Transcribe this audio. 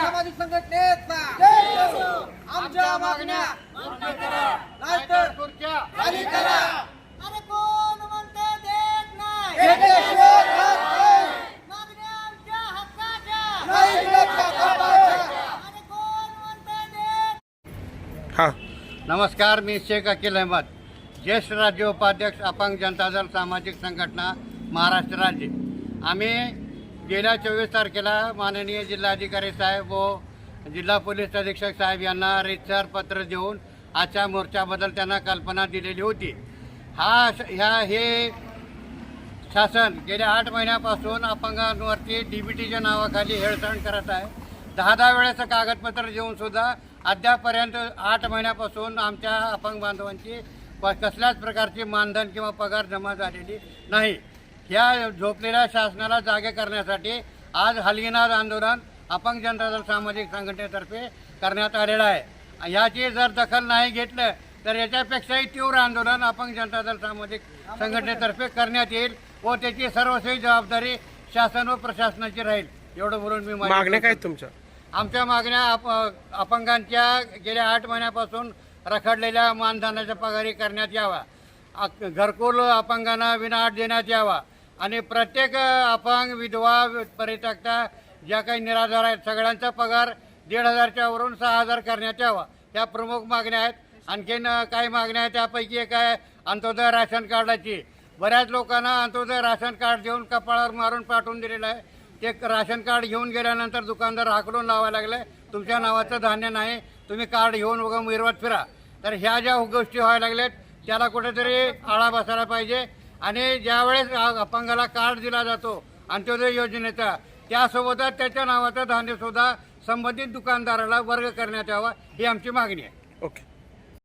सामाजिक आमच्या मागण्या नमस्कार मी शेख अकिल अहमद. ज्येष्ठ राज्य उपाध्यक्ष अपंग जनता दल सामाजिक संघटना महाराष्ट्र राज्य. आम्ही गेल्या चोवीस तारखेला माननीय जिल्हाधिकारी साहेब व जिल्हा पोलीस अधीक्षक साहेब यांना रितसर पत्र देऊन आजच्या मोर्चाबद्दल त्यांना कल्पना दिलेली होती. हा ह्या हे शासन गेल्या आठ महिन्यापासून अपंगांवरती डी बी टीच्या नावाखाली हेळसण करत आहे. दहा दहा वेळेचं कागदपत्र देऊनसुद्धा अद्यापर्यंत आठ महिन्यापासून आमच्या अपंग बांधवांची प- कसल्याच प्रकारची मानधन किंवा पगार जमा झालेली नाही. ह्या झोपलेल्या शासनाला जागे करण्यासाठी आज हलगिनार आंदोलन अपंग जनता दल सामाजिक संघटनेतर्फे करण्यात आलेलं आहे. ह्याची जर दखल नाही घेतलं तर याच्यापेक्षाही तीव्र आंदोलन अपंग जनता दल सामाजिक संघटनेतर्फे करण्यात येईल व त्याची सर्वस्वी जबाबदारी शासन व प्रशासनाची राहील. एवढं बोलून मी मागण्या काय तुमच्या? आमच्या मागण्या अप अपंगांच्या गेल्या आठ महिन्यापासून रखडलेल्या मानधनाच्या पगारी करण्यात यावा. घरकुल अपंगांना विनाअट देण्यात यावा. आणि प्रत्येक अपंग विधवा पर्यटकता ज्या काही निराधार आहेत सगळ्यांचा पगार दीड हजारच्या वरून सहा हजार करण्यात यावा. या प्रमुख मागण्या आहेत. आणखीन काही मागण्या आहेत त्यापैकी एक आहे अंत्योदय राशन कार्डाची. बऱ्याच लोकांना अंत्योदय राशन कार्ड देऊन कपाळावर मारून पाठवून दिलेलं आहे. ते राशन कार्ड घेऊन गेल्यानंतर दुकानदार हाकडून लावायला लागले. तुमच्या नावाचं धान्य नाही. तुम्ही कार्ड घेऊन उगा मिरवत फिरा. तर ह्या ज्या गोष्टी व्हायला लागल्यात त्याला कुठेतरी आळा बसायला पाहिजे. आणि ज्यावेळेस अपंगाला कार्ड दिला जातो अंत्योदय योजनेचा त्यासोबतच त्याच्या नावाचा धान्यसुद्धा संबंधित दुकानदाराला वर्ग करण्यात यावा ही आमची मागणी आहे. ओके.